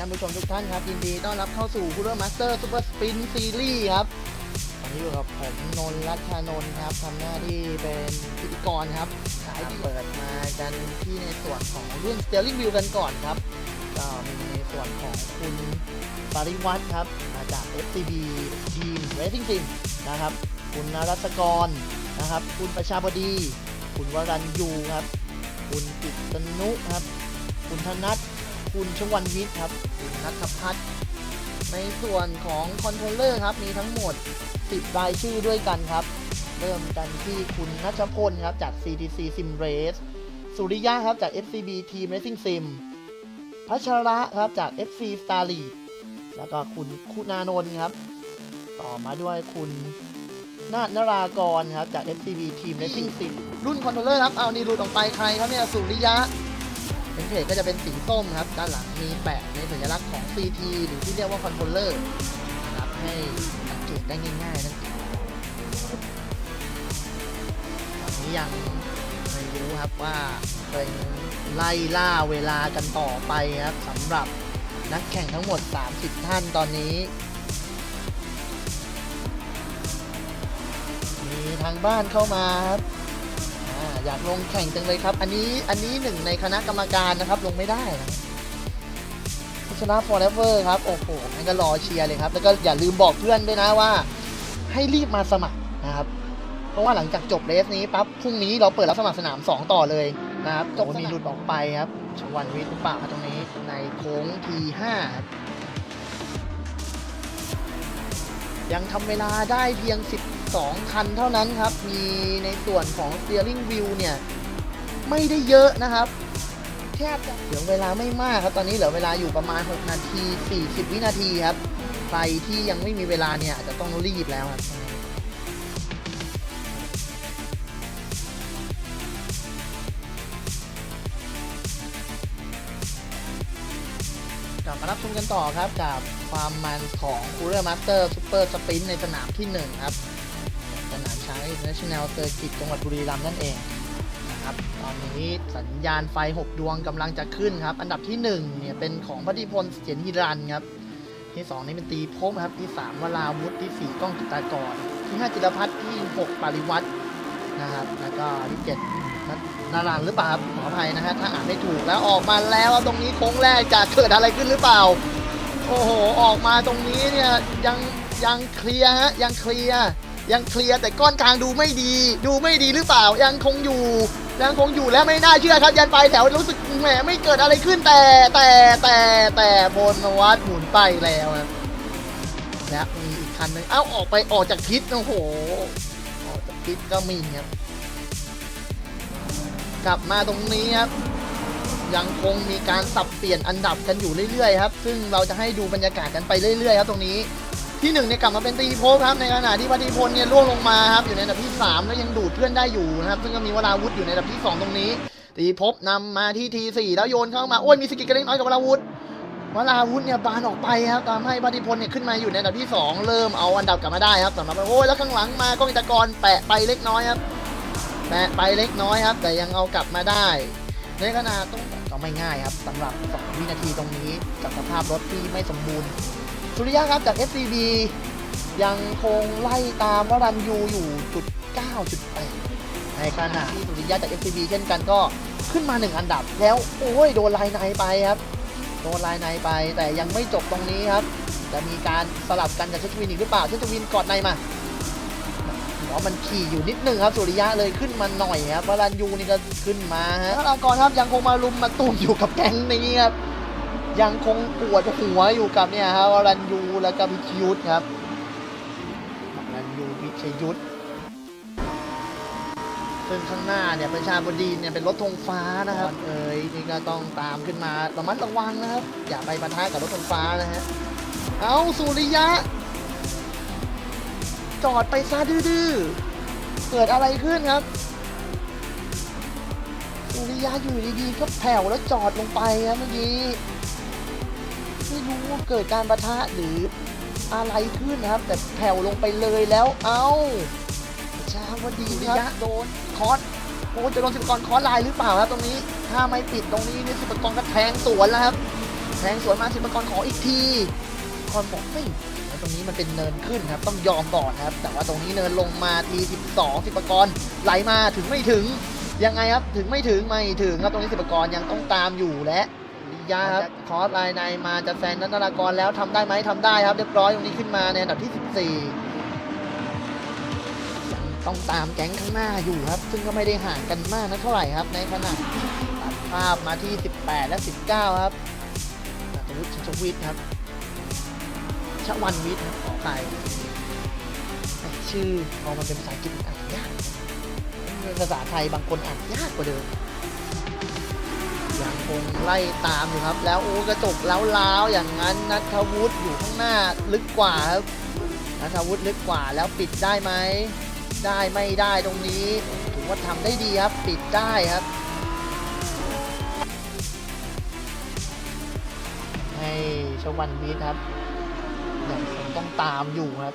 ท่านผู้ชมทุกท่านครับ ยินดีต้อนรับเข้าสู่คูเรอร์มาสเตอร์ซูเปอร์สปินซีรีส์ครับวันนี้อยู่กับผมนนท์รัชชานนท์ครับทำหน้าที่เป็นพิธีกรครับสายเปิดมากันที่ในส่วนของรุ่น Steering Wheel กันก่อนครับก็มีในส่วนของคุณปริวัฒน์ครับมาจาก FCB Team Racing Team นะครับ คุณนรัตกรนะครับ คุณประชาบดี คุณวรัญยูครับ คุณกิตตนุครับ คุณธนัท คุณชวันวิทย์ครับคุณนัทพัฒน์ในส่วนของคอนโทรลเลอร์ครับ มีทั้งหมด 10 รายชื่อด้วยกันครับ เริ่มกันที่คุณนัชพลครับ จาก CTC Sim Race สุริยะครับ จาก FCB Team Racing Sim พัชระครับ จาก FC Star League แล้วก็คุณคุณานนท์ครับ ต่อมาด้วยคุณนาฏนรากรครับ จาก FCB Team Racing Sim รุ่นคอนโทรลเลอร์ครับ เอานี่หลุดออกไปใครครับเนี่ยสุริยะ เป็นเพจก็จะเป็นสีส้มครับ ด้านหลังมีแปะในสัญลักษณ์ของ CT หรือที่เรียกว่าคอนโทรลเลอร์นะครับให้สังเกตได้ง่ายๆนั่นเองตอนนี้ยังไม่รู้ครับว่าเป็นไล่ล่าเวลากันต่อไปครับสำหรับนักแข่งทั้งหมด 30 ท่านตอนนี้ มีทางบ้านเข้ามาครับ อาอยากลงแข่งจังเลยครับ อันนี้อันนี้หนึ่งในคณะกรรมการนะครับ ลงไม่ได้นะชนะ forever ครับ โอ้โหงั้นก็รอเชียร์เลยครับ แล้วก็อย่าลืมบอกเพื่อนด้วยนะว่า ให้รีบมาสมัครนะครับ เพราะว่าหลังจากจบเรสนี้ปั๊บพรุ่งนี้เราเปิดรับสมัครสนาม 2 ต่อเลยนะครับจบมีหลุดออกไปครับชวันวิทย์หรือเปล่าครับตรงนี้ในโค้ง T5 ครับยังทำเวลาได้เพียง 2 คันเท่านั้นครับ มีในส่วนของ steering wheel เนี่ย ไม่ได้เยอะนะครับแทบเหลือเวลาไม่มากครับ ตอนนี้เหลือเวลาอยู่ประมาณ 6 นาที 40 วินาทีครับ ใครที่ยังไม่มีเวลาเนี่ยอาจจะต้องรีบแล้วครับกลับมารับชมกันต่อครับกับความมันของ Cooler Master Super Sprint ในสนามที่ 1 ครับ สนามช้าง National Circuit จังหวัดบุรีรัมย์นั่นเองนะครับตอนนี้สัญญาณไฟ 6 ดวงกำลังจะขึ้นครับ อันดับที่ 1 เนี่ย เป็นของพัทิพลเสียนฮิรันครับ ที่ 2 นี่เป็นตีภพครับ ที่ 3วราวุธที่ 4 ก้องกิตากร ที่ 5 จิรพัฒน์ที่ 6ปริวัตรนะครับ แล้วก็ที่7นัทนารันหรือเปล่าครับขออภัยนะฮะถ้าอ่านไม่ถูกแล้วออกมาแล้วตรงนี้โค้งแรกจะเกิดอะไรขึ้นหรือเปล่า โอ้โห ออกมาตรงนี้เนี่ยยังยังเคลียร์ฮะยังเคลียร์ ยังเคลียร์แต่ก้อนกลางดูไม่ดี ดูไม่ดีหรือเปล่ายังคงอยู่ยังคงอยู่แล้วไม่น่าเชื่อครับยันไปแถวรู้สึกแหมไม่เกิดอะไรขึ้นแต่แต่แต่แต่พลวัตหมุนไปแล้วครับและมีอีกคันหนึ่งเอ้าออกไปออกจากทิศโอ้โห ออกจากทิศก็มีครับ กลับมาตรงนี้ครับยังคงมีการสับเปลี่ยนอันดับกันอยู่เรื่อยๆครับ ซึ่งเราจะให้ดูบรรยากาศกันไปเรื่อยๆครับตรงนี้ ที่หนึ่งเนี่ยกลับมาเป็นตีโพครับในขณะที่วัติพลเนี่ยล่วงลงมาครับอยู่ในอันดับที่สามแล้วยังดูดเพื่อนได้อยู่นะครับซึ่งก็มีวราวุธอยู่ในอันดับที่สองตรงนี้ตีภพนำมาที่ทีสี่แล้วโยนเข้ามาโอ้ยมีสกิลกระเล็กน้อยกับวราวุธวราวุธเนี่ยบานออกไปครับทำให้วัติพลเนี่ยขึ้นมาอยู่ในอันดับที่สองเริ่มเอาอันดับกลับมาได้ครับสำหรับโอ้ยแล้วข้างหลังมาก้องอิตกรแปะไปเล็กน้อยครับแปะไปเล็กน้อยครับ แต่ยังเอากลับมาได้ในขณะต้องก็ไม่ง่ายครับสำหรับ2วินาทีตรงนี้กับสภาพรถที่ไม่สมบูรณ์ สุริยะครับจาก FCB ยังคงไล่ตามวรันยูอยู่จุด9.8ในขณะที่สุริยะจาก FCB เช่นกันก็ขึ้นมา 1 อันดับ แล้วโอ้ยโดนลายในไปครับโดนลายในไปแต่ยังไม่จบตรงนี้ครับ จะมีการสลับกันกับเชชวินอีกหรือเปล่าเชชวินกอดในมาหัวมันขี่อยู่นิดนึงครับสุริยะเลยขึ้นมาหน่อยครับวรันยูนี่ก็ขึ้นมาฮะธนากรครับยังคงมาลุมมาตุ่มอยู่กับแก๊งนี้ครับ ยังคงปวดหัวอยู่กับเนี่ยฮะวรันยูแล้วก็พิชยุทธครับวรันยูพิชยุทธซึ่งข้างหน้าเนี่ยประชาบดีเนี่ยเป็นรถธงฟ้านะครับ เอ้ยนี่ก็ต้องตามขึ้นมาระมัดระวังนะครับ อย่าไปปะทะกับรถธงฟ้านะฮะเอาสุริยะ จอดไปซะดื้อเกิดอะไรขึ้นครับ สุริยะอยู่ดีๆก็แผ่วแล้วจอดลงไปครับเมื่อกี้ไม่รู้ว่าเกิดการประทะหรืออะไรขึ้นนะครับ แต่แผ่วลงไปเลยแล้ว เอ้าชาวดีครับโดนคอสโอ้จะโดนสิบกรคอสลายหรือเปล่าครับตรงนี้ ถ้าไม่ปิดตรงนี้นี่สิบกรก็แทงสวนแล้วครับ แทงสวนมาสิบกรขออีกทีคอนบอกไม่แล้วตรงนี้มันเป็นเนินขึ้นครับ ต้องยอมก่อนครับ แต่ว่าตรงนี้เนินลงมาที12สิบกรไหลมาถึงไม่ถึง ยังไงครับถึงไม่ถึงไม่ถึงครับตรงนี้สิบกรยังต้องตามอยู่และลิยาครับคอสไลน์ในมาจะแซงนัทนารากรแล้วทำได้ไหมทำได้ครับเรียบร้อยตรงนี้ขึ้นมาในอันดับที่ 14ยังต้องตามแก๊งข้างหน้าอยู่ครับ ซึ่งก็ไม่ได้ห่างกันมากนะเท่าไหร่ครับ ในขณะตัดภาพมาที่ 18 และ 19 ครับนัทวุฒิชินชวิทย์ครับชวันวิทย์ครับขอไปแต่ชื่อพอมันเป็นภาษาอังกฤษมันอ่านยากเป็น ภาษาไทยบางคนอ่านยากกว่าเดิมยังคงไล่ตามอยู่ครับ แล้วโอ้กระจกแล้าวๆอย่างนั้นนัทวุฒิอยู่ข้างหน้าลึกกว่าครับนัทวุฒิลึกกว่าแล้วปิดได้ไหมได้ไม่ได้ตรงนี้ถือว่าทำได้ดีครับ ปิดได้ครับ ให้ชวันวีทครับยังคงต้องตามอยู่ครับ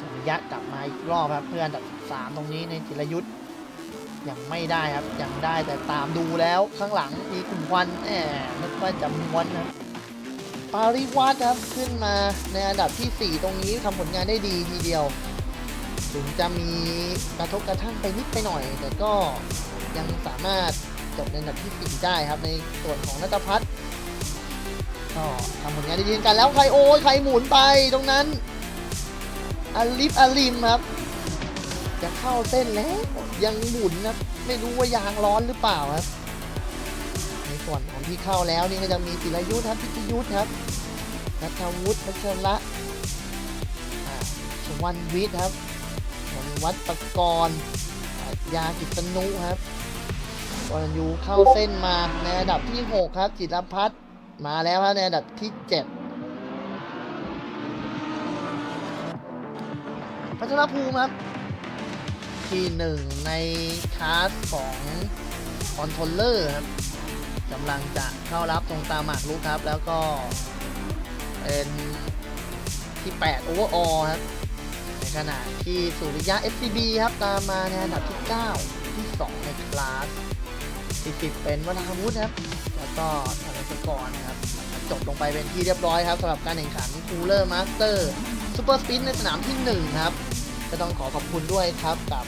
สุริยะกลับมาอีกรอบครับ เพื่อนดับสามตรงนี้ในจิรยุทธ์ยังไม่ได้ครับ ยังได้แต่ตามดูแล้วข้างหลังมีกลุ่มควันแหมนึกว่าจะม้วนนะปาริวัตครับขึ้นมาในอันดับที่ 4 ตรงนี้ทำผลงานได้ดีทีเดียว ถึงจะมีกระทบกระทั่งไปนิดไปหน่อย แต่ก็ยังสามารถจบในอันดับที่ 4 ได้ครับ ในส่วนของนัทพัฒน์ก็ทำผลงานได้ดีกันแล้วใครโอ้ยใครหมุนไปตรงนั้น อาลิฟอาลิมครับ จะเข้าเส้นแล้ว ยังหมุนนะไม่รู้ว่ายางร้อนหรือเปล่าครับ ในส่วนของที่เข้าแล้วนี่ก็จะมีศิลยุทธครับพิทยุทธครับนัทวุฒิพัชระชวันวิทย์ครับวัดประกรณ์ยากิตนุครับกรณยูเข้าเส้นมาในอันดับที่ 6 ครับ จิตรพัฒน์มาแล้วครับในอันดับที่ 7 พัชรภูมิครับ ที่หนึ่งในคาสของคอนโทรลเลอร์ครับกำลังจะเข้ารับตรงตามหมากรุกครับ แล้วก็เป็นที่ 8 โอเวอร์ออครับ ในขณะที่สุริยะ FCB ครับ ตามมาในอันดับที่ 9 ที่ 2 ในคลาสที่10 เป็นวราวุธครับ แล้วก็ธนสกรนะครับ จบลงไปเป็นที่เรียบร้อยครับสำหรับการแข่งขันคูลเลอร์มาสเตอร์ซูเปอร์สปินในสนามที่ 1 ครับ ก็ต้องขอขอบคุณด้วยครับกับ